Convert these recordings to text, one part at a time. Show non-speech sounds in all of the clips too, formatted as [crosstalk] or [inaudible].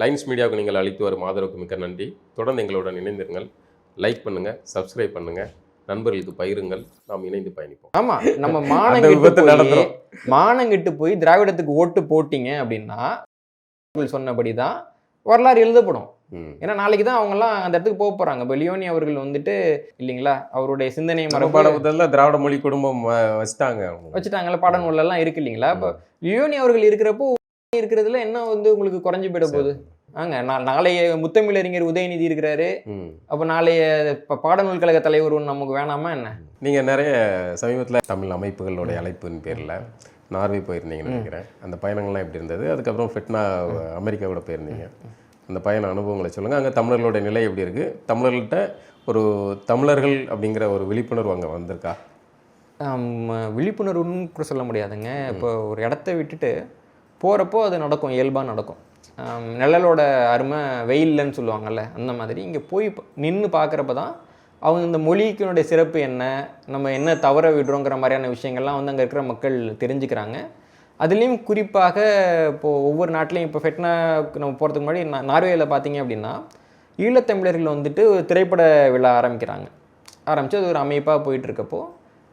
Lines மீடியாவுக்கு நீங்கள் அளித்து வரும் ஆதரவுக்கு மிக்க நன்றி. தொடர்ந்து எங்களுடன் இணைந்திருங்கள். லைக் பண்ணுங்கள் சப்ஸ்கிரைப் பண்ணுங்கள் நண்பர்களுக்கு பகிருங்கள். நாம் இணைந்து பயணிப்போம். ஆமா நம்ம [laughs] மானங்கிட்டு நடந்துரும். மானங்கிட்டு போய் திராவிடத்துக்கு ஓட்டு போட்டீங்க அப்படின்னா அவர்கள் சொன்னபடிதான் வரலாறு எழுதப்படும். ஏன்னா நாளைக்கு தான் அவங்கெல்லாம் அந்த இடத்துக்கு போக போறாங்க. இப்போ லியோனி அவர்கள் வந்துட்டு இல்லைங்களா அவருடைய சிந்தனை நம்ம மரபு பாடப்புத்தகத்தில் திராவிட மொழி குடும்பம் வச்சுட்டாங்க. வச்சுட்டாங்கல்ல பாடநூல்ல எல்லாம் இருக்கு இல்லைங்களா? இப்போ லியோனி அவர்கள் இருக்கிறப்போ இருக்கிறதுல என்ன வந்து உங்களுக்கு குறைஞ்சு போயிட போகுது? ஆங்க நாளைய முத்தமிழறிஞர் உதயநிதி இருக்கிறாரு. அப்போ நாளைய பாடநூல் கழக தலைவர் நமக்கு வேணாமா என்ன? நீங்கள் நிறைய சமீபத்தில் தமிழ் அமைப்புகளுடைய அழைப்பின் பேரில் நார்வே போயிருந்தீங்கன்னு நினைக்கிறேன். அந்த பயணங்கள்லாம் எப்படி இருந்தது? அதுக்கப்புறம் ஃபிட்னா அமெரிக்கா கூட போயிருந்தீங்க. அந்த பயண அனுபவங்களை சொல்லுங்கள் அங்கே தமிழர்களுடைய நிலை எப்படி இருக்குது தமிழர்கள்ட்ட ஒரு தமிழர்கள் அப்படிங்கிற ஒரு விழிப்புணர்வு அங்கே வந்திருக்கா? விழிப்புணர்வுன்னு கூட சொல்ல முடியாதுங்க. இப்போ ஒரு இடத்த விட்டுட்டு போகிறப்போ அது நடக்கும் இயல்பாக நடக்கும். நிழலோட அருமை வெயில்லன்னு சொல்லுவாங்கல்ல அந்த மாதிரி இங்கே போய் நின்று பார்க்குறப்ப தான் அவங்க இந்த மொழிக்கினுடைய சிறப்பு என்ன நம்ம என்ன தவற விடுறோங்கிற மாதிரியான விஷயங்கள்லாம் வந்து அங்கே இருக்கிற மக்கள் தெரிஞ்சுக்கிறாங்க. அதுலேயும் குறிப்பாக இப்போது ஒவ்வொரு நாட்டிலையும் இப்போ ஃபெட்னா நம்ம போகிறதுக்கு முன்னாடி நார்வேயில் பார்த்தீங்க அப்படின்னா ஈழத்தமிழர்கள் வந்துட்டு ஒரு திரைப்பட விழா ஆரம்பிக்கிறாங்க. ஆரம்பித்து அது ஒரு அமைப்பாக போயிட்டு இருக்கப்போ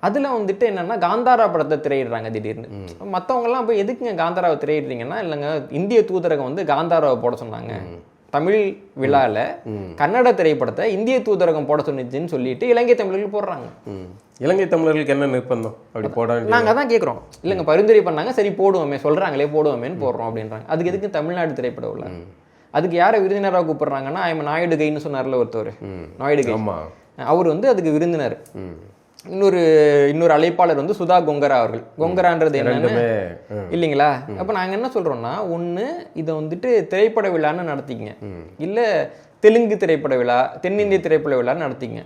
அதில் வந்துட்டு என்னென்னா காந்தாரா படத்தை திரையிடுறாங்க திடீர்னு. மற்றவங்கலாம் போய் எதுக்குங்க காந்தாராவை திரையிடுறீங்கன்னா இல்லைங்க இந்திய தூதரகம் வந்து காந்தாராவை போட சொன்னாங்க. தமிழ் விழாவில் கன்னட திரைப்படத்தை இந்திய தூதரகம் போட சொன்னிச்சுன்னு சொல்லிட்டு இலங்கை தமிழர்கள் போடுறாங்க. இலங்கை தமிழர்களுக்கு என்ன நிர்பந்தம்? அப்படி போட நாங்கள் தான் கேட்குறோம் இல்லைங்க பரிந்துரை பண்ணாங்க சரி போடுவோமே சொல்கிறாங்களே போடுவோமேன்னு போடுறோம் அப்படின்றாங்க. அதுக்கு எதுக்கு தமிழ்நாடு திரைப்பட விழா அதுக்கு யாரை விருந்தினராக கூப்பிடுறாங்கன்னா ஐம் நாயுடு கைன்னு சொன்னார்ல ஒருத்தர் நாயுடு கை அவர் வந்து அதுக்கு விருந்தினர். இன்னொரு இன்னொரு அழைப்பாளர் வந்து சுதா கொங்கரா அவர்கள். கொங்கரான்றது என்னன்னு. இல்லைங்களா? அப்போ நாங்கள் என்ன சொல்கிறோம்னா ஒன்று இதை வந்துட்டு திரைப்பட விழான்னு நடத்திங்க இல்லை தெலுங்கு திரைப்பட விழா தென்னிந்திய திரைப்பட விழான்னு நடத்திங்க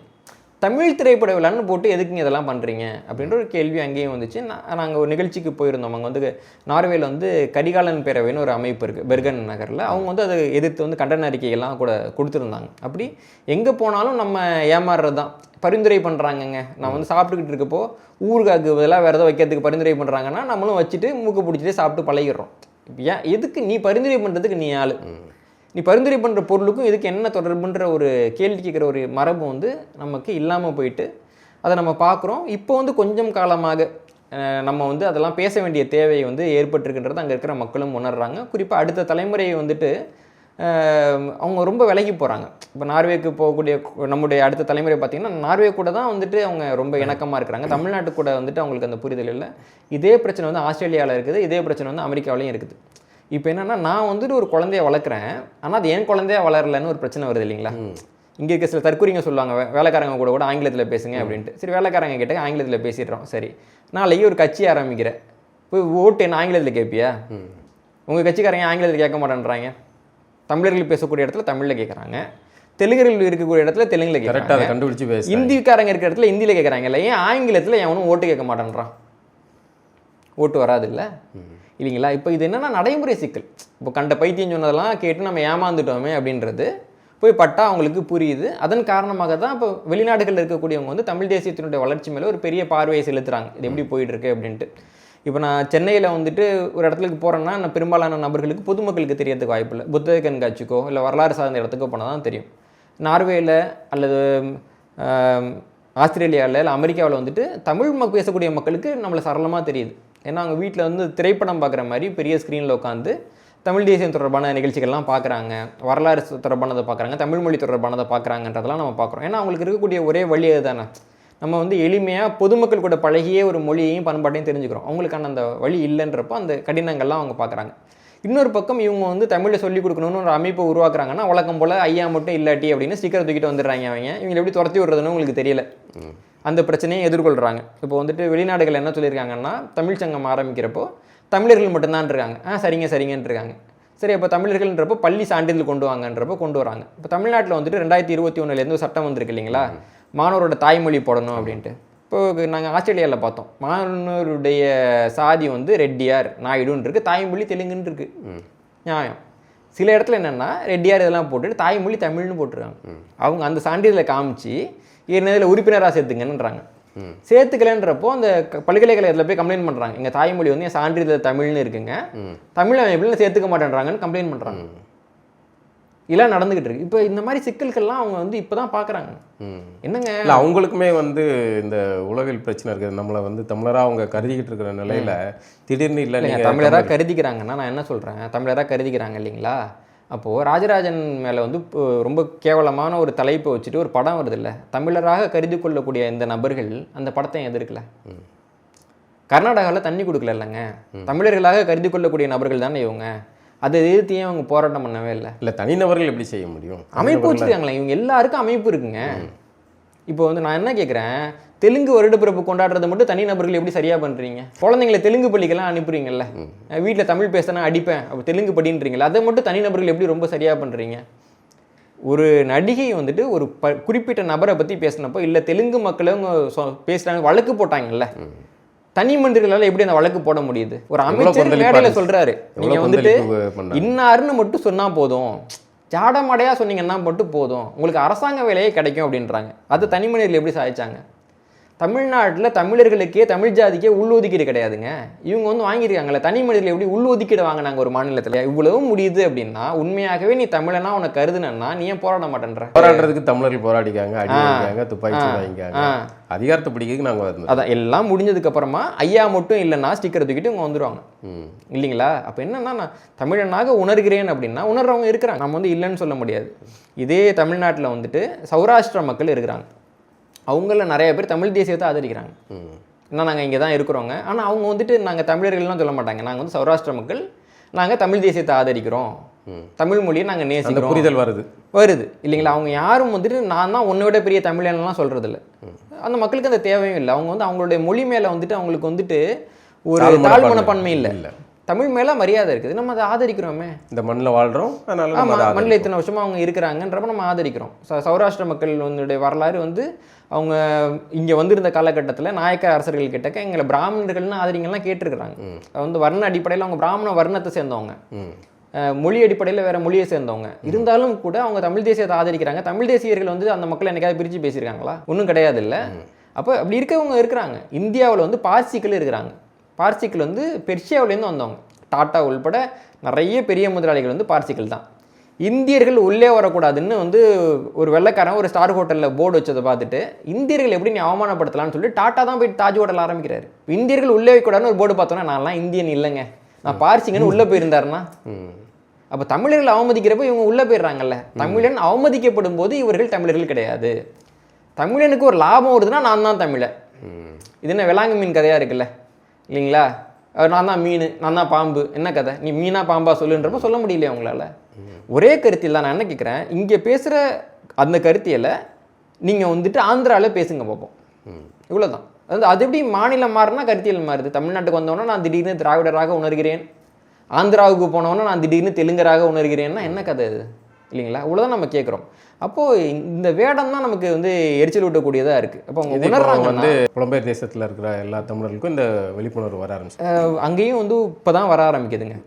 தமிழ் திரைப்பட விழான்னு போட்டு எதுக்குங்க இதெல்லாம் பண்ணுறீங்க அப்படின்ற ஒரு கேள்வி அங்கேயும் வந்துச்சு. நாங்கள் ஒரு நிகழ்ச்சிக்கு போயிருந்தோம். அங்கே வந்து நார்வேல வந்து கரிகாலன் பேரவைன்னு ஒரு அமைப்பு இருக்குது பெர்கன் நகரில். அவங்க வந்து அதை எதிர்த்து வந்து கண்டன அறிக்கைகள்லாம் கூட கொடுத்துருந்தாங்க. அப்படி எங்கே போனாலும் நம்ம ஏமாறுறது தான் பரிந்துரை பண்ணுறாங்கங்க நான் வந்து சாப்பிட்டுக்கிட்டு இருக்கப்போ ஊறுகாக்கு இதெல்லாம் வேறு ஏதோ வைக்கிறதுக்கு பரிந்துரை பண்ணுறாங்கன்னா நம்மளும் வச்சுட்டு மூக்கு பிடிச்சிட்டு சாப்பிட்டு பழகிடுறோம். ஏன்? எதுக்கு நீ பரிந்துரை பண்ணுறதுக்கு நீ ஆள்? நீ பரிந்துரை பண்ணுற பொருளுக்கும் இதுக்கு என்ன தொடர்புன்ற ஒரு கேள்வி கேட்குற ஒரு மரபு வந்து நமக்கு இல்லாமல் போயிட்டு அதை நம்ம பார்க்குறோம். இப்போ வந்து கொஞ்சம் காலமாக நம்ம வந்து அதெல்லாம் பேச வேண்டிய தேவை வந்து ஏற்பட்டிருக்குன்றது அங்கே இருக்கிற மக்களும் உணர்றாங்க. குறிப்பாக அடுத்த தலைமுறையை வந்துட்டு அவங்க ரொம்ப விலகி போகிறாங்க இப்போ நார்வேக்கு போகக்கூடிய நம்முடைய அடுத்த தலைமுறை பார்த்திங்கன்னா நார்வே கூட தான் வந்துட்டு அவங்க ரொம்ப இணக்கமாக இருக்கிறாங்க. தமிழ்நாட்டு கூட வந்துட்டு அவங்களுக்கு அந்த புரிதல் இல்லை. இதே பிரச்சனை வந்து ஆஸ்திரேலியாவில் இருக்குது இதே பிரச்சனை வந்து அமெரிக்காவிலையும் இருக்குது. இப்போ என்னன்னா நான் வந்துட்டு ஒரு குழந்தைய வளர்க்குறேன். ஆனால் அது என் குழந்தையா வளரலன்னு ஒரு பிரச்சனை வருது இல்லைங்களா? இங்கே இருக்க சில தற்கொலைங்க சொல்லுவாங்க வேலைக்காரங்க கூட கூட ஆங்கிலத்தில் பேசுங்க அப்படின்ட்டு. சரி வேலைக்காரங்க கிட்ட ஆங்கிலத்தில் பேசிடுறோம். சரி. நாளைக்கு ஒரு கட்சி ஆரம்பிக்கிறேன். போய் ஓட்டு என்ன ஆங்கிலத்தில் கேட்பியா உங்கள் கட்சிக்காரங்க ஆங்கிலத்தில் கேட்க மாட்டேன்றாங்க? தமிழர்கள் பேசக்கூடிய இடத்துல தமிழில் கேட்குறாங்க. தெலுங்கர்கள் இருக்கக்கூடிய இடத்துல தெலுங்குல கேட்குறாங்க. கண்டுபிடிச்சு பேச இந்திக்காரங்க இருக்கிற இடத்துல இந்தியில் கேட்குறாங்கல்ல ஏன் ஆங்கிலத்தில் எவனும் ஓட்டு கேட்க மாட்டேன்றான்? ஓட்டு வராது இல்லை இல்லைங்களா? இப்போ இது என்னென்னா நடைமுறை சிக்கல். இப்போ கண்ட பைத்தியம் சொன்னதெல்லாம் கேட்டு நம்ம ஏமாந்துட்டோமே அப்படின்றது போய் பட்டா அவங்களுக்கு புரியுது. அதன் காரணமாக தான் இப்போ வெளிநாடுகளில் இருக்கக்கூடியவங்க வந்து தமிழ் தேசியத்தினுடைய வளர்ச்சி மேலே ஒரு பெரிய பார்வையை செலுத்துகிறாங்க இது எப்படி போயிட்டு இருக்கு அப்படின்ட்டு. இப்போ நான் சென்னையில் வந்துட்டு ஒரு இடத்துக்கு போகிறேன்னா நான் பெரும்பாலான நபர்களுக்கு பொதுமக்களுக்கு தெரியறதுக்கு வாய்ப்பு இல்லை. புத்தக கண்காட்சிக்கோ இல்லை வரலாறு சார்ந்த இடத்துக்கோ போனால் தான் தெரியும். நார்வேயில் அல்லது ஆஸ்திரேலியாவில் இல்லை அமெரிக்காவில் வந்துட்டு தமிழ் பேசக்கூடிய மக்களுக்கு நம்மளை சரளமாக தெரியுது. ஏன்னா அவங்க வீட்டில் வந்து திரைப்படம் பார்க்குற மாதிரி பெரிய ஸ்க்ரீனில் உட்காந்து தமிழ் தேசியம் தொடர்பான நிகழ்ச்சிகள்லாம் பார்க்குறாங்க வரலாறு தொடர்பானதை பார்க்குறாங்க தமிழ் மொழி தொடர்பானதை பார்க்குறாங்கன்றதெல்லாம் நம்ம பார்க்குறோம் ஏன்னா அவங்களுக்கு இருக்கக்கூடிய ஒரே வழி அதுதானே. நம்ம வந்து எளிமையாக பொதுமக்கள் கூட பழகியே ஒரு மொழியையும் பண்பாட்டையும் தெரிஞ்சுக்கிறோம். அவங்களுக்கான அந்த வழி இல்லைன்றப்போ அந்த கடினங்கள்லாம் அவங்க பார்க்குறாங்க இன்னொரு பக்கம் இவங்க வந்து தமிழில் சொல்லிக் கொடுக்கணும்னு ஒரு அமைப்பை உருவாக்குறாங்கன்னா வழக்கம் போல் ஐயா மட்டும் இல்லாட்டி அப்படின்னு ஸ்டிக்கர் தூக்கிட்டு வந்துடுறாங்க அவங்க. இவங்க எப்படி துரத்தி விடுறதுன்னு உங்களுக்கு தெரியல. அந்த பிரச்சனையை எதிர்கொள்கிறாங்க இப்போ வந்துட்டு வெளிநாடுகள் என்ன சொல்லியிருக்காங்கன்னா தமிழ் சங்கம் ஆரம்பிக்கிறப்போ தமிழர்கள் மட்டும்தான் இருக்காங்க. ஆ சரிங்க சரிங்கன்னு இருக்காங்க. சரி அப்போ தமிழர்கள்ன்றப்போ பள்ளி சான்றிதழ் கொண்டு வாங்கன்றப்போ கொண்டு வராங்க. இப்போ தமிழ்நாட்டில் வந்துட்டு ரெண்டாயிரத்தி இருபத்தி ஒன்றுலேருந்து சட்டம் வந்திருக்கு இல்லைங்களா? மாணவரோட தாய்மொழி போடணும் அப்படின்ட்டு. இப்போ நாங்கள் ஆஸ்திரேலியாவில் பார்த்தோம். மாணவருடைய சாதி வந்து ரெட்டியார் நாயுடுன்னு இருக்கு தாய்மொழி தெலுங்குன்னு இருக்கு. நியாயம். சில இடத்துல என்னென்னா ரெட்டியார் இதெல்லாம் போட்டுட்டு தாய்மொழி தமிழ்னு போட்டிருக்காங்க. அவங்க அந்த சான்றிதழை காமிச்சு என்னதில் உறுப்பினராக சேர்த்துங்கன்றாங்க. சேர்த்துக்கலன்றப்போ அந்த பல்கலைக்கழகத்தில் போய் கம்ப்ளைண்ட் பண்ணுறாங்க எங்கள் தாய்மொழி வந்து என் சான்றிதழ் தமிழ்னு இருக்குங்க. தமிழ் அமைப்பில் சேர்த்துக்க மாட்டேன்றாங்கன்னு கம்ப்ளைண்ட் பண்ணுறாங்க இதெல்லாம் நடந்துகிட்டு இருக்கு. இப்போ இந்த மாதிரி சிக்கல்கள்லாம் அவங்க வந்து இப்பதான் பார்க்கறாங்க ம். என்னங்க? இல்லை அவங்களுக்குமே வந்து இந்த உளவியல் பிரச்சனை இருக்குது. நம்மளை வந்து தமிழராக அவங்க கருதிக்கிட்டு இருக்கிற நிலையில திடீர்னு இல்லை நீங்கள் தமிழராக கருதிக்கிறாங்கன்னா நான் என்ன சொல்கிறேன் தமிழராக கருதிக்கிறாங்க இல்லைங்களா? அப்போது ராஜராஜன் மேலே வந்து ரொம்ப கேவலமான ஒரு தலைப்பை வச்சுட்டு ஒரு படம் வருது இல்லை? தமிழராக கருதி கொள்ளக்கூடிய இந்த நபர்கள் அந்த படத்தை எதிர்க்கல? கர்நாடகாவில் தண்ணி கொடுக்கல இல்லைங்க. தமிழர்களாக கருதி கொள்ளக்கூடிய நபர்கள் தானே இவங்க. அதை எதிர்த்து ஏன் அவங்க போராட்டம் பண்ணவே இல்லை? இல்லை தனிநபர்கள் எப்படி செய்ய முடியும்? அமைப்பு வச்சுருக்காங்களே இவங்க எல்லாருக்கும் அமைப்பு இருக்குங்க. இப்போ வந்து நான் என்ன கேட்குறேன் தெலுங்கு வருடப்பிறப்பு கொண்டாடுறதை மட்டும் தனி நபர்கள் எப்படி சரியாக பண்ணுறீங்க குழந்தைங்களை தெலுங்கு பள்ளிக்கெல்லாம் அனுப்புறீங்கல்ல. வீட்டில் தமிழ் பேசினா அடிப்பேன். அப்போ தெலுங்கு படின்றீங்களா அதை மட்டும் தனி நபர்கள் எப்படி ரொம்ப சரியாக பண்ணுறீங்க ஒரு நடிகை வந்துட்டு ஒரு ப குறிப்பிட்ட நபரை பற்றி பேசினப்போ இல்லை தெலுங்கு மக்களை அவங்க சொ- பேசுறாங்க வழக்கு போட்டாங்கல்ல. தனி மனிதர்களால் எப்படி அந்த வழக்கு போட முடியுது? ஒரு அமைச்சர் மேடையில் இருந்துச்சு. சொல்றாரு. எவ்வளோ நீங்க வந்துட்டு இன்னாருன்னு மட்டும் சொன்னா போதும். ஜாடமடையாக சொன்னீங்கன்னா மட்டும் போதும். உங்களுக்கு அரசாங்க வேலையே கிடைக்கும் அப்படின்றாங்க. அது தனி மனிதர்கள் எப்படி சாதிச்சாங்க? தமிழ்நாட்டில் தமிழர்களுக்கே தமிழ் ஜாதிக்கே உள்ளொதுக்கீடு கிடையாதுங்க. இவங்க வந்து வாங்கியிருக்காங்கல்ல தனி மனிதர்கள் எப்படி உள்ளொதுக்கீடு வாங்கினாங்க ஒரு மாநிலத்தில்? இவ்வளவு முடியுது அப்படின்னா உண்மையாகவே நீ தமிழனா உன்னை கருதுனா நீ ஏன் போராட மாட்டேன்ற? போராடுறதுக்கு தமிழர்கள் போராடிக்காங்க அடி வாங்கிக்காங்க துப்பாக்கி வாங்கிக்காங்க. அதிகாரத்தை பிடிக்கிறதுக்கு நாங்கள் வந்து அதான் எல்லாம் முடிஞ்சதுக்கு அப்புறமா ஐயா மட்டும் இல்லைன்னா ஸ்டிக்கர் தூக்கிட்டு இவங்க வந்துருவாங்க. ம். இல்லைங்களா? அப்போ என்னன்னா நான் தமிழனாக உணர்கிறேன் அப்படின்னா உணர்றவங்க இருக்கிறாங்க. நம்ம வந்து இல்லைன்னு சொல்ல முடியாது. இதே தமிழ்நாட்டில் வந்துட்டு சௌராஷ்டிர மக்கள் இருக்கிறாங்க. அவங்கள நிறைய பேர் தமிழ் தேசியத்தை ஆதரிக்கிறாங்க. ம். ஏன்னா நாங்கள் இங்கே தான் இருக்கிறோங்க. ஆனால் அவங்க வந்துட்டு நாங்கள் தமிழர்கள்லாம் சொல்ல மாட்டாங்க. நாங்கள் வந்து சௌராஷ்டிர மக்கள். நாங்கள் தமிழ் தேசியத்தை ஆதரிக்கிறோம். ம். தமிழ் மொழியை நாங்கள் நேசிக்கிறோம். புரிதல் வருது. வருது. இல்லைங்களா? அவங்க யாரும் வந்துட்டு நான் தான் உன்னை விட பெரிய தமிழன்லாம் சொல்றது இல்ல அந்த மக்களுக்கு அந்த தேவையும் இல்லை. அவங்க வந்து அவங்களுடைய மொழி மேல வந்துட்டு அவங்களுக்கு வந்துட்டு ஒரு தாழ்வு தாழ் மனப்பான்மை மனப்பான்மை இல்லை. இல்ல. தமிழ் மேல மரியாதை இருக்குது. நம்ம அதை ஆதரிக்கிறோமே. இந்த மண்ணில் வாழ்றோம். அதனால நம்ம ஆமா அதை மண்ணில். இத்தனை வருஷமா அவங்க இருக்கிறாங்கன்றப்ப நம்ம ஆதரிக்கிறோம். சௌராஷ்டிர மக்கள் வந்துடைய வரலாறு வந்து அவங்க இங்க வந்திருந்த காலகட்டத்துல நாயக்க அரசர்கள் கிட்டக்க எங்களை பிராமணர்கள்னு ஆதரிங்கெல்லாம் கேட்டிருக்கிறாங்க. வந்து வர்ண அடிப்படையில் அவங்க பிராமண வர்ணத்தை சேர்ந்தவங்க. மொழி அடிப்படையில் வேற மொழியை சேர்ந்தவங்க. இருந்தாலும் கூட அவங்க தமிழ் தேசியத்தை ஆதரிக்கிறாங்க. தமிழ் தேசியர்கள் வந்து அந்த மக்களை என்னைக்காவது பிரித்து பேசியிருக்காங்களா? ஒன்றும் கிடையாது இல்லை அப்போ அப்படி இருக்கவங்க இருக்கிறாங்க. இந்தியாவில் வந்து பார்சிக்கள் இருக்கிறாங்க. பார்சிக்கல் வந்து பெர்ஷியாவிலேருந்து வந்தவங்க. டாட்டா உள்பட நிறைய பெரிய முதலாளிகள் வந்து பார்சிக்கல் தான். இந்தியர்கள் உள்ளே வரக்கூடாதுன்னு வந்து ஒரு வெள்ளைக்காரன் ஒரு ஸ்டார் ஹோட்டலில் போர்டு வச்சதை பார்த்துட்டு இந்தியர்கள் எப்படி நீ அவமானப்படுத்தலாம்னு சொல்லி டாட்டா தான் போய் தாஜ் ஹோட்டல் ஆரம்பிக்கிறாரு. இந்தியர்கள் உள்ளே வைக்கூடாதுன்னு ஒரு போர்டு பார்த்தோன்னா நான்லாம் இந்தியன் இல்லைங்க. நான் பார்சிங்கன்னு உள்ளே போயிருந்தாருன்னா? ம் அப்போ தமிழர்கள் அவமதிக்கிறப்ப இவங்க உள்ளே போயிடுறாங்கல்ல. தமிழன் அவமதிக்கப்படும் போது இவர்கள் தமிழர்கள் கிடையாது. தமிழனுக்கு ஒரு லாபம் வருதுன்னா நான் தான் தமிழன். இது என்ன விலாங்கு மீன் கதையாக இருக்குல்ல? இல்லைங்களா? நான் தான் மீன் நான் தான் பாம்பு என்ன கதை? நீ மீனா பாம்பா சொல்லுன்றப்ப சொல்ல முடியலையே அவங்களால ஒரே கருத்தியல் தான் நான் என்ன கேட்குறேன் இங்கே பேசுகிற அந்த கருத்தியலை நீங்கள் வந்துட்டு ஆந்திராவில் பேசுங்க பார்ப்போம் ம். இவ்வளவுதான். அது அது எப்படி மாநிலம் மாறினா கருத்தியல் மாறுது. தமிழ்நாட்டுக்கு வந்தோன்னா நான் திடீர்னு திராவிடராக உணர்கிறேன். ஆந்திராவுக்கு போனோன்னா நான் திடீர்னு தெலுங்கராக உணர்கிறேன்னா என்ன கதை இது இல்லைங்களா? இவ்வளோதான் நம்ம கேட்குறோம் அப்போது இந்த வேடம் தான் நமக்கு வந்து எரிச்சல் ஊட்டக்கூடியதாக இருக்குது அப்போ அவங்க உணர்றாங்க வந்து புலம்பெயர் தேசத்தில் இருக்கிற எல்லா தமிழர்களுக்கும் இந்த விழிப்புணர்வு வர ஆரம்பிச்சு அங்கேயும் வந்து இப்போ தான் வர ஆரம்பிக்குதுங்க.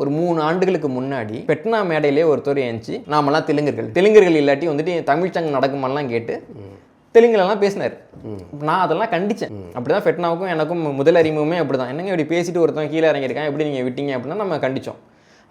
ஒரு மூணு ஆண்டுகளுக்கு முன்னாடி பெட்னா மேடையிலே ஒருத்தர் ஏஞ்சி நாமெல்லாம் தெலுங்கர்கள். தெலுங்கர்கள் இல்லாட்டி வந்துட்டு தமிழ் சங்கம் கேட்டு தெலுங்குலலாம் பேசினார். நான் அதெல்லாம் கண்டிச்சேன். அப்படிதான் ஃபெட்னாவுக்கும் எனக்கும் முதல் அறிமுகமே அப்படிதான். என்னங்க இப்படி பேசிட்டு ஒருத்தன் கீழே இறங்கியிருக்கான்? எப்படி நீங்கள் விட்டீங்க? அப்படின்னா நம்ம கண்டிச்சோம்.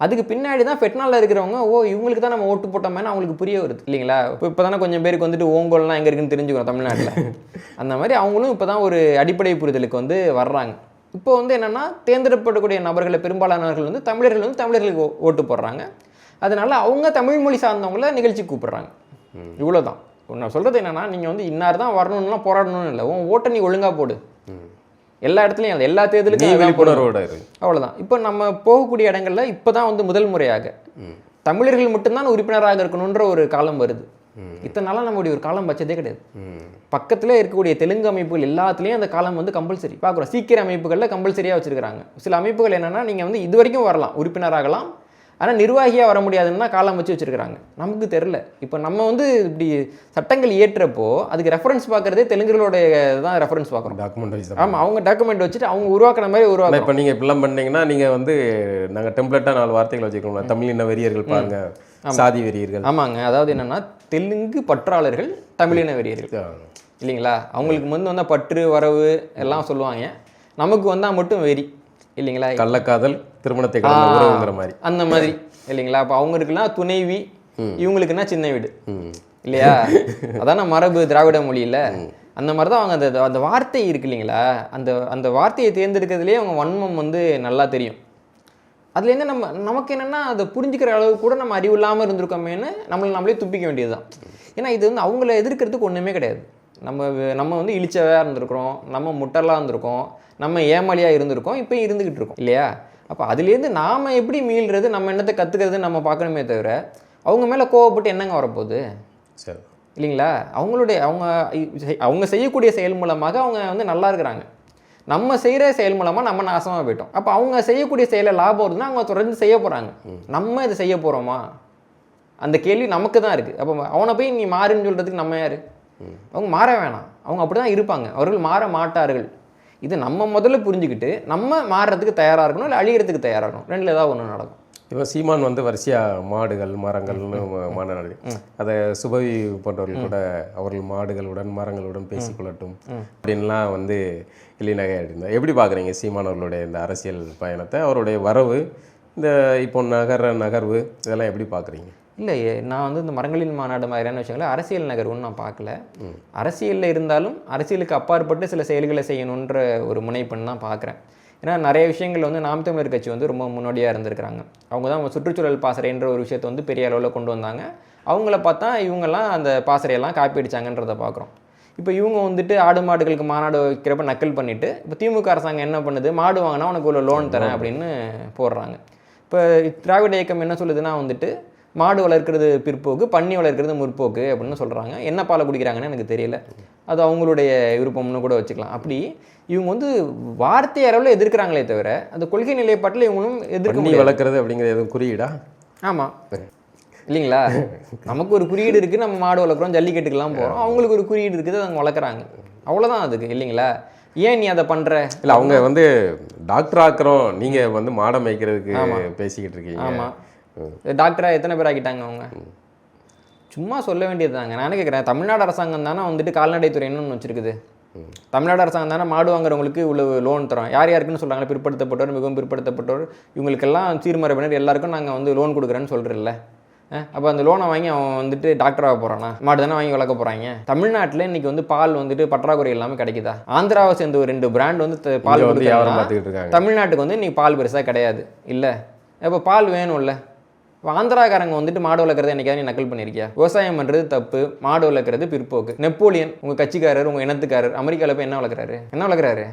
அதுக்கு பின்னாடி தான் ஃபெட்னால இருக்கிறவங்க ஓ இவங்களுக்கு தான் நம்ம ஓட்டு போட்டோமேனு அவங்களுக்கு புரிய வருது. இல்லைங்களா? இப்போ இப்போ தானே கொஞ்சம் பேருக்கு வந்துட்டு ஓங்கோல்லாம் எங்கே இருக்குன்னு தெரிஞ்சுக்கிறோம் தமிழ்நாட்டில். [laughs] அந்த மாதிரி அவங்களும் இப்போ தான் ஒரு அடிப்படை புரிதலுக்கு வந்து வர்றாங்க. இப்போ வந்து என்னன்னா தேர்ந்தெடுக்கப்படக்கூடிய நபர்களை பெரும்பாலானவர்கள் வந்து தமிழர்கள் வந்து தமிழர்களுக்கு ஓட்டு போடுறாங்க. அதனால அவங்க தமிழ் மொழி சார்ந்தவங்கள நிகழ்ச்சி கூப்பிடுறாங்க. இவ்வளவுதான். நான் சொல்றது என்னன்னா நீங்க வந்து இன்னார் தான் வரணும்லாம் போராடணும்னு இல்லை. உன் ஓட்டை நீ ஒழுங்கா போடு. எல்லா இடத்துலையும் எல்லா தேர்தலுக்கும். விழிப்புணர்வோட இரு அவ்வளவுதான். இப்போ நம்ம போகக்கூடிய இடங்கள்ல இப்பதான் வந்து முதல் முறையாக தமிழர்கள் மட்டும்தான் உறுப்பினராக இருக்கணுன்ற ஒரு காலம் வருது. இத்தனை நாளாக நம்மளுடைய ஒரு காலம் வச்சதே கிடையாது. பக்கத்துல இருக்கக்கூடிய தெலுங்கு அமைப்புகள் எல்லாத்துலேயும் அந்த காலம் வந்து கம்பல்சரி பார்க்குறோம் சீக்கிர அமைப்புகளில் கம்பல்சரியாக வச்சிருக்காங்க சில அமைப்புகள் என்னன்னா நீங்கள் வந்து இது வரைக்கும் வரலாம். உறுப்பினராகலாம். ஆனால் நிர்வாகியாக வர முடியாதுன்னு தான் காலம் வச்சு வச்சிருக்காங்க நமக்கு தெரில இப்போ நம்ம வந்து இப்படி சட்டங்கள் இயற்றப்போ அதுக்கு ரெஃபரன்ஸ் பார்க்குறதே தெலுங்குகளோட தான் ரெஃபரன்ஸ் பார்க்குறோம். டாக்குமெண்ட் வைஸ் ஆமாம் அவங்க டாக்குமெண்ட் வச்சுட்டு அவங்க உருவாக்குன மாதிரி ஆனால் உருவாக்கணும் இப்போ நீங்கள் இப்படிலாம் பண்ணீங்கன்னா நீங்கள் வந்து நாங்கள் டெம்ப்ளேட்டாக நாலு வார்த்தைகள் வச்சுக்கணும் தமிழ் இன வெறியர்கள் பாருங்க. சாதி வெறியர்கள். ஆமாங்க. அதாவது என்னன்னா தெலுங்கு பற்றாளர்கள் தமிழின வெறியர்கள். இல்லைங்களா? அவங்களுக்கு வந்து வந்தால் பற்று வரவு எல்லாம் சொல்லுவாங்க. நமக்கு வந்தால் மட்டும் வெறி. இல்லைங்களா? கள்ளக்காதல் திருமணத்தை உறவுங்கிற மாதிரி. அந்த மாதிரி இல்லைங்களா? அப்போ அவங்களுக்குலாம் துணைவி இவங்களுக்குன்னா சின்ன வீடு? இல்லையா? அதான மரபு திராவிட மொழியில. அந்த மாதிரி தான் அவங்க அந்த அந்த வார்த்தை இருக்கு இல்லைங்களா? அந்த அந்த வார்த்தையை தேர்ந்தெடுக்கிறதுலேயே அவங்க வன்மம் வந்து நல்லா தெரியும். அதுலேருந்து நம்ம நமக்கு என்னென்னா அதை புரிஞ்சுக்கிற அளவு கூட நம்ம அறிவு இல்லாமல் இருந்திருக்கோமேன்னு நம்மளை நம்மளே துப்பிக்க வேண்டியதுதான். ஏன்னா இது வந்து அவங்கள எதிர்க்கிறதுக்கு ஒன்றுமே கிடையாது. நம்ம நம்ம வந்து இழிச்சவையாக இருந்திருக்கிறோம் நம்ம முட்டலாக இருந்திருக்கோம் நம்ம ஏமாளியாக இருந்திருக்கோம் இப்போ இருந்துக்கிட்டு இருக்கோம் இல்லையா? அப்போ அதுலேருந்து நாம் எப்படி மீள்றது நம்ம என்னத்தை கற்றுக்கிறது நம்ம பார்க்கணுமே தவிர அவங்க மேலே கோவப்பட்டு என்னங்க வரப்போகுது? சரி. இல்லைங்களா? அவங்களுடைய அவங்க அவங்க செய்யக்கூடிய செயல் மூலமாக அவங்க வந்து நல்லா இருக்கிறாங்க. நம்ம செய்கிற செயல் மூலமாக நம்ம நாசமாக போயிட்டோம். அப்போ அவங்க செய்யக்கூடிய செயலை லாபம் வருதுன்னா அவங்க தொடர்ந்து செய்ய போகிறாங்க நம்ம இதை செய்ய போகிறோமா அந்த கேள்வி நமக்கு தான் இருக்குது அப்போ அவனை போய் நீ மாறுன்னு சொல்கிறதுக்கு நம்ம யார்? அவங்க மாற வேணாம். அவங்க அப்படி தான் இருப்பாங்க. அவர்கள் மாற மாட்டார்கள். இது நம்ம முதல்ல புரிஞ்சுக்கிட்டு நம்ம மாறுறதுக்கு தயாராக இருக்கணும் இல்லை அழியறதுக்கு தயாராக இருக்கணும்? ரெண்டில் ஏதாவது ஒன்று நடக்கும். இப்போ சீமான் வந்து வரிசையாக மாடுகள் மரங்கள்னு மாநாடு அதை சுபவி போன்றவர்கள் கூட அவர்கள் மாடுகளுடன் மரங்களுடன் பேசிக்கொள்ளட்டும் அப்படின்லாம் வந்து இல்லிநகை இருந்தார் எப்படி பார்க்குறீங்க சீமான் அவர்களுடைய இந்த அரசியல் பயணத்தை? அவருடைய வரவு இந்த இப்போ நகர நகர்வு இதெல்லாம் எப்படி பார்க்குறீங்க இல்லை நான் வந்து இந்த மரங்களின் மாநாடு மாதிரியான விஷயங்களை அரசியல் நகர்வுன்னு நான் பார்க்கல. அரசியலில் இருந்தாலும் அரசியலுக்கு அப்பாற்பட்டு சில செயல்களை செய்யணுன்ற ஒரு முனைப்புன்னு தான் பார்க்குறேன். ஏன்னா நிறைய விஷயங்கள் வந்து நாம் தமிழர் கட்சி வந்து ரொம்ப முன்னோடியாக இருந்திருக்கிறாங்க. அவங்க தான் சுற்றுச்சூழல் பாசறைன்ற ஒரு விஷயத்தை வந்து பெரிய அளவில் கொண்டு வந்தாங்க. அவங்கள பார்த்தா இவங்கெல்லாம் அந்த பாசறையெல்லாம் காப்பி அடிச்சாங்கன்றதை பார்க்குறோம். இப்போ இவங்க வந்துட்டு ஆடு மாடுகளுக்கு மாநாடு வைக்கிறப்ப நக்கல் பண்ணிட்டு இப்போ திமுக அரசாங்கம் என்ன பண்ணுது? மாடு வாங்கினா உனக்கு இவ்வளோ லோன் தரேன் அப்படின்னு போடுறாங்க. இப்போ திராவிட இயக்கம் என்ன சொல்லுதுன்னா வந்துட்டு மாடு வளர்க்கிறது பிற்போக்கு பன்னி வளர்க்கிறது முற்போக்கு அப்படின்னு சொல்கிறாங்க என்ன பாலை குடிக்கிறாங்கன்னு எனக்கு தெரியல. அது அவங்களுடைய விருப்பம்னு கூட வச்சுக்கலாம். அப்படி இவங்க வந்து வார்த்தை அளவில் எதிர்க்கிறாங்களே தவிர அந்த கொள்கை நிலைப்பாட்டில் இவங்களும் எதிர்க்க வளர்க்குறது அப்படிங்கிறது எதுவும் குறியீடா? ஆமாம் இல்லைங்களா? நமக்கு ஒரு குறியீடு இருக்குது நம்ம மாடு வளர்க்குறோம் ஜல்லிக்கட்டுக்கெல்லாம் போகிறோம் அவங்களுக்கு ஒரு குறியீடு இருக்குது அவங்க வளர்க்குறாங்க. அவ்வளோதான் அதுக்கு இல்லைங்களா? ஏன் நீ அதை பண்ணுற இல்லை அவங்க வந்து டாக்டர் ஆக்குறோம். நீங்கள் வந்து மாடை மேய்க்கிறதுக்கு பேசிக்கிட்டு இருக்கீங்க. ஆமாம் டாக்டராக எத்தனை பேர் ஆக்கிட்டாங்க அவங்க? சும்மா சொல்ல வேண்டியது தாங்க நான் கேட்குறேன் தமிழ்நாடு அரசாங்கம் தானே வந்துட்டு கால்நடைத்துறை என்னன்னு வச்சிருக்குது. தமிழ்நாடு அரசாங்கம் தானே மாடு வாங்குறவங்களுக்கு இவ்வளவு லோன் தரோம். யார் யாருக்குன்னு சொல்கிறாங்க பிற்படுத்தப்பட்டோர் மிகவும் பிற்படுத்தப்பட்டோர் இவங்களுக்கெல்லாம் சீர்மரபினர் எல்லாருக்கும் நாங்கள் வந்து லோன் கொடுக்குறேன்னு சொல்கிறல்ல அப்போ அந்த லோனை வாங்கி அவன் வந்துட்டு டாக்டராக போகிறானா மாடு தானே வாங்கி வளர்க்க போகிறாங்க தமிழ்நாட்டில் இன்னைக்கு வந்து பால் வந்துட்டு பற்றாக்குறை இல்லாமல் கிடைக்குதா? ஆந்திராவை சேர்ந்த ஒரு ரெண்டு பிராண்ட் வந்து பால் தமிழ்நாட்டுக்கு வந்து இன்னைக்கு பால் பெருசாக கிடையாது. இல்லை. இப்போ பால் வேணும்ல. ஆந்திராக்காரங்க வந்துட்டு மாடு வளர்க்குறத என்னைக்காவது நக்கல் பண்ணியிருக்கியா விவசாயம் பண்ணுறது தப்பு மாடு வளர்க்குறது பிற்போக்கு. நெப்போலியன் உங்கள் கட்சிக்காரர் உங்கள் இனத்துக்காரர் அமெரிக்காவில் போய் என்ன வளர்க்குறாரு? என்ன வளர்க்குறாரு?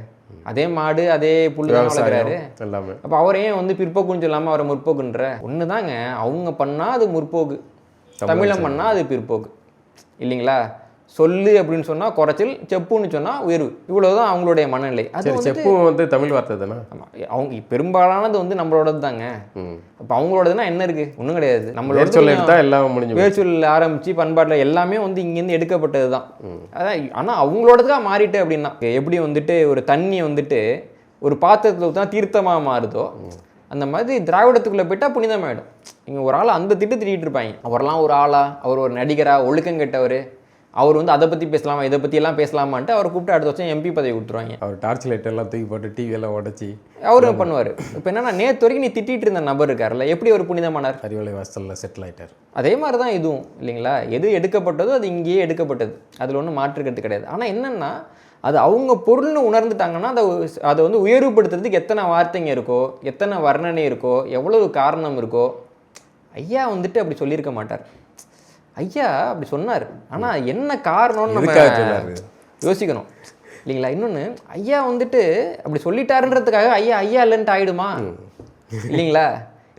அதே மாடு அதே புல்லு வளர்க்குறாரு. எல்லாமே. அப்போ அவரே வந்து பிற்போக்குன்னு சொல்லாமல் அவரை முற்போக்குன்ற ஒன்று தாங்க அவங்க பண்ணால் அது முற்போக்கு. தமிழன் பண்ணால் அது பிற்போக்கு. இல்லைங்களா? சொல்லு அப்படின்னு சொன்னால் குறைச்சல் செப்புன்னு சொன்னால் உயர்வு. இவ்வளவுதான் அவங்களுடைய மனநிலை. அது சரி வந்து தமிழ் வார்த்தை தானே? ஆமா. அவங்க பெரும்பாலானது வந்து நம்மளோடது தாங்க. ம். அப்போ அவங்களோடதுன்னா என்ன இருக்கு? ஒன்றும் கிடையாது. நம்மளோட சொல்ல எடுத்தா எல்லாம் முடிஞ்சு போச்சு. வேர்ச்சொல்ல ஆரம்பிச்சு பண்பாட்டில் எல்லாமே வந்து இங்கேருந்து எடுக்கப்பட்டது தான். அதான் ஆனால் அவங்களோடதுக்காக மாறிட்டு அப்படின்னா எப்படி வந்துட்டு ஒரு தண்ணி வந்துட்டு ஒரு பாத்திரத்தில் ஊற்றினா தீர்த்தமாக மாறுதோ அந்த மாதிரி திராவிடத்துக்குள்ளே போயிட்டா புனிதமாயிடும். இங்கே ஒரு ஆள் அந்த திட்டு திட்டிகிட்டு இருப்பாங்க. அவரெல்லாம் ஒரு ஆளா? அவர் ஒரு நடிகரா? ஒழுக்கம் கெட்டவர்? அவர் வந்து அதை பற்றி பேசலாமா இதை பற்றி எல்லாம் பேசலாமான்ட்டு அவரை கூப்பிட்டு அடுத்த வருஷம் எம்பி பதவி கொடுத்துருவாங்க. அவர் டார்ச் லைட் எல்லாம் தூக்கி போட்டு டிவி எல்லாம் உடச்சி அவரும் பண்ணுவார். இப்போ என்னன்னா நேற்று வரைக்கும் நீ திட்டிட்டு இருந்த நபர் இருக்கார்ல எப்படி ஒரு புனிதமானார்? அறிவலை வாசலில் செட்டில் ஆயிட்டார். அதே மாதிரி தான் இதுவும் இல்லைங்களா? எது எடுக்கப்பட்டதோ அது இங்கேயே எடுக்கப்பட்டது. அதில் ஒன்றும் மாற்றுக்கிறது கிடையாது. ஆனால் என்னென்னா அது அவங்க பொருள்னு உணர்ந்துட்டாங்கன்னா அதை அதை வந்து உயர்வுபடுத்துறதுக்கு எத்தனை வார்த்தைங்க இருக்கோ எத்தனை வர்ணனை இருக்கோ எவ்வளவு காரணம் இருக்கோ ஐயா வந்துட்டு அப்படி சொல்லியிருக்க மாட்டார். ஐயா அப்படி சொன்னார். ஆனால் என்ன காரணம்னு நம்ம? யோசிக்கணும். இல்லைங்களா? இன்னொன்று ஐயா வந்துட்டு அப்படி சொல்லிட்டாருன்றதுக்காக ஐயா ஐயா இல்லைன்ட்டு ஆயிடுமா? இல்லைங்களா?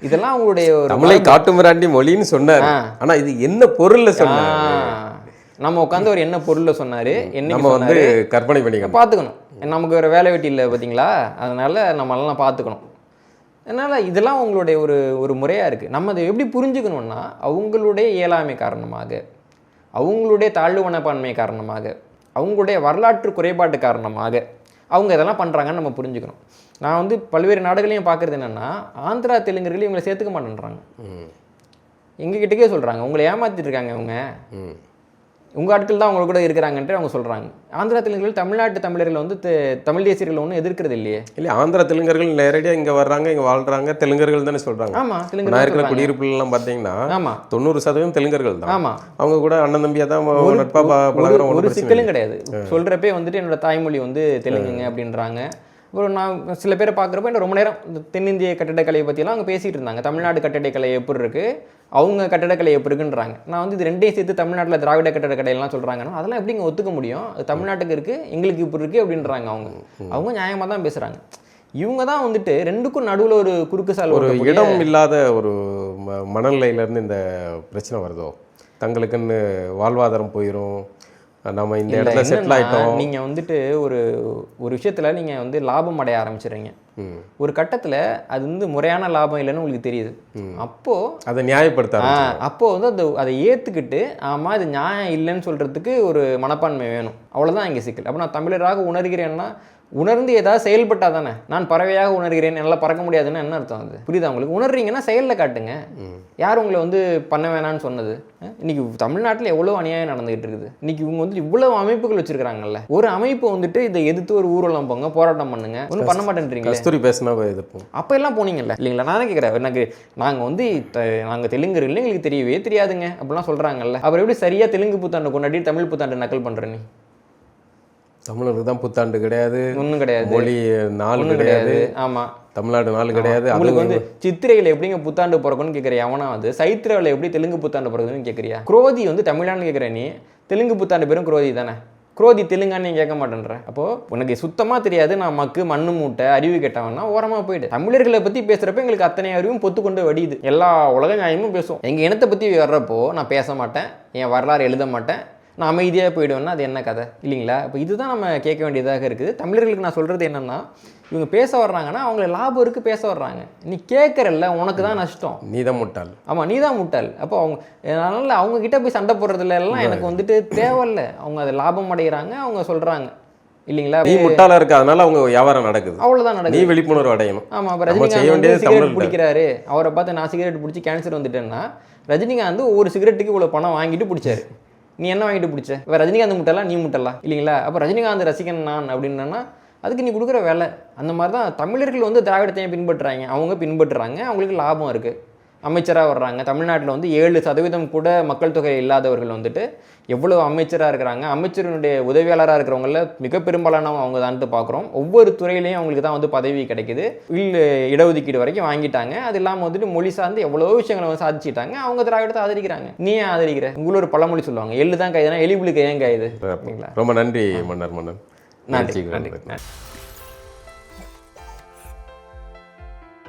இதெல்லாம் அவங்களுடைய ஒரு தமிழை காட்டுமிராண்டி மொழின்னு சொன்னார். ஆ. ஆனா இது என்ன பொருள்ல சொன்னார்? ஆ. நம்ம உட்காந்து ஒரு என்ன பொருள்ல சொன்னாரு? என்னைக்கு நம்ம வந்து கற்பனை பண்ணிக்கணும். பார்த்துக்கணும். நமக்கு வேற வேலை வெட்டி இல்லை பார்த்தீங்களா அதனால நம்ம எல்லாம் பார்த்துக்கணும். அதனால் இதெல்லாம் உங்களுடைய ஒரு ஒரு முறையாக இருக்குது நம்ம அதை எப்படி புரிஞ்சுக்கணும்னா அவங்களுடைய இயலாமை காரணமாக அவங்களுடைய தாழ்வு மனப்பான்மை காரணமாக அவங்களுடைய வரலாற்று குறைபாட்டு காரணமாக அவங்க இதெல்லாம் பண்ணுறாங்கன்னு நம்ம புரிஞ்சுக்கணும். நான் வந்து பல்வேறு நாடுகளையும் பார்க்குறது என்னென்னா ஆந்திரா தெலுங்கர்களையும் இவங்களை சேர்த்துக்க மாட்டேன்றாங்க. எங்ககிட்டக்கே சொல்கிறாங்க உங்களை ஏமாத்திட்டு இருக்காங்க இவங்க. ம். உங்கள் ஆட்கள் தான் அவங்க கூட இருக்கிறாங்கன்ட்டு அவங்க சொல்கிறாங்க ஆந்திரா தெலுங்குகள் தமிழ்நாட்டு தமிழர்கள் வந்து தமிழ் தேசியர்கள் ஒன்றும் எதிர்க்கிறது இல்லையே? இல்லை ஆந்திரா தெலுங்கர்கள் நேரடியாக இங்கே வர்றாங்க இங்கே வாழ்றாங்க தெலுங்கர்கள் தானே சொல்கிறாங்க ஆமாம் நான் தெலுங்கு இருக்கிற குடியிருப்புலாம் பார்த்தீங்கன்னா ஆமாம் தொண்ணூறு சதவீதம் தெலுங்கர்கள் தான். ஆமாம் அவங்க கூட அண்ணன் தம்பியாக தான் நட்பா ப- ஒரு- சிக்கலும் கிடையாது. சொல்றப்பே வந்துட்டு என்னோட தாய்மொழி வந்து தெலுங்குங்க அப்படின்றாங்க. அப்புறம் நான் சில பேரை பார்க்குறப்ப என்ன ரொம்ப நேரம் இந்த தென்னிந்திய கட்டடக்கலையை பற்றியெல்லாம் அவங்க பேசிகிட்டு இருந்தாங்க. தமிழ்நாடு கட்டடக்கலை எப்படி இருக்கு? அவங்க கட்டடக்கலை எப்படி இருக்குன்றாங்க. நான் வந்து இது ரெண்டையும் சேர்த்து தமிழ்நாட்டில் திராவிட கட்டடக்கலையெல்லாம் சொல்கிறாங்கன்னா அதெல்லாம் எப்படிங்க ஒத்துக்க முடியும்? அது தமிழ்நாட்டுக்கு இருக்குது எங்களுக்கு இப்படி இருக்குது அப்படின்றாங்க அவங்க. அவங்க நியாயமாக தான் பேசுகிறாங்க இவங்க தான் வந்துட்டு ரெண்டுக்கும் நடுவில் ஒரு குறுக்கு சால் ஒரு இடம் இல்லாத ஒரு மனநிலையிலேருந்து இந்த பிரச்சனை வருதோ? தங்களுக்குன்னு வாழ்வாதாரம் போயிடும் நம்ம இந்த இடத்துல செட்டில் ஆயிட்டோம். நீங்க வந்துட்டு ஒரு ஒரு விஷயத்துல நீங்க வந்து லாபம் அடைய ஆரம்பிச்சிடுறீங்க. ஒரு கட்டத்துல அது வந்து முறையான லாபம் இல்லைன்னு உங்களுக்கு தெரியுது. அப்போ அதை நியாயப்படுத்த ஆ, ஆரம்பிச்சிடும். அப்போ வந்து அந்த அதை ஏத்துக்கிட்டு ஆமா இது நியாயம் இல்லைன்னு சொல்றதுக்கு ஒரு மனப்பான்மை வேணும். அவ்வளவுதான் இங்க சிக்கல். அப்போ நான் தமிழராக உணர்கிறேன்னா உணர்ந்து ஏதாவது செயல்பட்டா தானே? நான் பறவையாக உணர்கிறேன் என்னால் பறக்க முடியாதுன்னு என்ன அர்த்தம் அது? புரியுதா உங்களுக்கு? உணர்றீங்கன்னா செயலில் காட்டுங்க. யார் உங்களை வந்து பண்ண வேணாம்னு சொன்னது? இன்னைக்கு தமிழ்நாட்டில் எவ்வளோ அநியாயம் நடந்துகிட்டு இருக்குது? இன்னைக்கு இவங்க வந்து இவ்வளவு அமைப்புகள் வச்சிருக்காங்கல்ல ஒரு அமைப்பு வந்துட்டு இதை எதிர்த்து ஒரு ஊர்வலம் போங்க போராட்டம் பண்ணுங்க. ஒன்றும் பண்ண மாட்டேன்றீங்களே? கஸ்தூரி பேசினா எதிர்ப்போம் அப்போ எல்லாம் போனீங்கல்ல? இல்லைங்களா? நான் கேட்குறேன். எனக்கு நாங்கள் வந்து த- நாங்க தெலுங்கு இல்லை எங்களுக்கு தெரியவே தெரியாதுங்க அப்படிலாம் சொல்றாங்கல்ல. அப்புறம் எப்படி சரியா தெலுங்கு புத்தாண்டு கொண்டாடி தமிழ் புத்தாண்டு நக்கல் நீ? தமிழருக்கு தான் புத்தாண்டு கிடையாது. ஒன்றும் கிடையாது. மொழி நாள் கிடையாது. கிடையாது. ஆமா. தமிழ்நாடு நாள் கிடையாது. உங்களுக்கு வந்து சித்திரையில் எப்படிங்க புத்தாண்டு பிறக்கும்னு கேட்குறியா அவனா வந்து சைத்திரையில் எப்படி தெலுங்கு புத்தாண்டு பிறகுதுன்னு கேட்குறியா குரோதி வந்து தமிழான்னு கேட்குற நீ. தெலுங்கு புத்தாண்டு பேரும் குரோதி தானே? குரோதி தெலுங்கான்னு நீ கேட்க மாட்டேன்ற. அப்போ உனக்கு சுத்தமா தெரியாது. நான் மக்கு மண்ணு மூட்டை அறிவு கெட்டவன்னா ஓரமா போயிடு. தமிழர்களை பத்தி பேசுறப்ப எங்களுக்கு அத்தனை அறிவும் பொத்து கொண்டு வடியுது. எல்லா உலக நியாயமும் பேசுவோம். எங்க இனத்தை பத்தி வர்றப்போ நான் பேச மாட்டேன். என் வரலாறு எழுத மாட்டேன். நான் அமைதியாக போயிடுவேன்னா அது என்ன கதை? இல்லைங்களா? இப்போ இதுதான் நம்ம கேட்க வேண்டியதாக இருக்குது. தமிழர்களுக்கு நான் சொல்கிறது என்னென்னா இவங்க பேச வர்றாங்கன்னா அவங்கள லாபம் இருக்குது பேச வர்றாங்க. நீ கேட்குறல்ல உனக்கு தான் நஷ்டம். நீதான் முட்டாள் ஆமாம் நீ தான் முட்டாள் அப்போ அவங்க அதனால் அவங்க கிட்ட போய் சண்டை போடுறதுல எல்லாம் எனக்கு வந்துட்டு தேவையில்ல. அவங்க அதை லாபம் அடைகிறாங்க அவங்க சொல்கிறாங்க இல்லைங்களா? நீ முட்டாளா இருக்க அதனால அவங்க வியாபாரம் நடக்குது. அவ்வளோதான் நீ நடக்குது. விழிப்புணர்வு அடையணும். நம்ம செய்ய ரஜினிகாந்த் சிகரெட். பிடிக்கிறாரு. அவரை பார்த்து நான் சிகரெட் பிடிச்சி கேன்சர் வந்துட்டேன்னா ரஜினிகாந்த் ஒவ்வொரு சிகரெட்டுக்கு இவ்வளோ பணம் வாங்கிட்டு பிடிச்சாரு. நீ என்ன வாங்கிட்டு பிடிச்ச? இப்போ ரஜினிகாந்த் முட்டலா நீ முட்டலா இல்லைங்களா? அப்போ ரஜினிகாந்த் ரசிகன் நான் அப்படின்னா அதுக்கு நீ கொடுக்குற வேலை. அந்த மாதிரி தான் தமிழர்கள் வந்து திராவிடத்தையும் பின்பற்றுறாங்க. அவங்க பின்பற்றுறாங்க. அவங்களுக்கு லாபம் இருக்குது அமைச்சராக வர்றாங்க. தமிழ்நாட்டில் வந்து ஏழு சதவீதம் கூட மக்கள் தொகை இல்லாதவர்கள் வந்துட்டு எவ்வளோ அமைச்சராக இருக்கிறாங்க. அமைச்சருடைய உதவியாளராக இருக்கிறவங்கள மிக பெரும்பாலானவங்க அவங்க தான்ட்டு பார்க்குறோம் ஒவ்வொரு துறையிலையும் அவங்களுக்கு தான் வந்து பதவி கிடைக்குது. வில் இடஒதுக்கீடு வரைக்கும் வாங்கிட்டாங்க. அது இல்லாமல் வந்துட்டு மொழி சார்ந்து எவ்வளோ விஷயங்களை வந்து சாதிச்சிட்டாங்க. அவங்க திராவிடத்தை ஆதரிக்கிறாங்க. நீ ஏன் ஆதரிக்கிற? உங்களோட ஒரு பழமொழி சொல்லுவாங்க. எள்ளு தான் கைதுனா எலிபுளுக்கு ஏன் கைது ரொம்ப நன்றி மன்னர் மன்னன். நன்றி. நன்றி.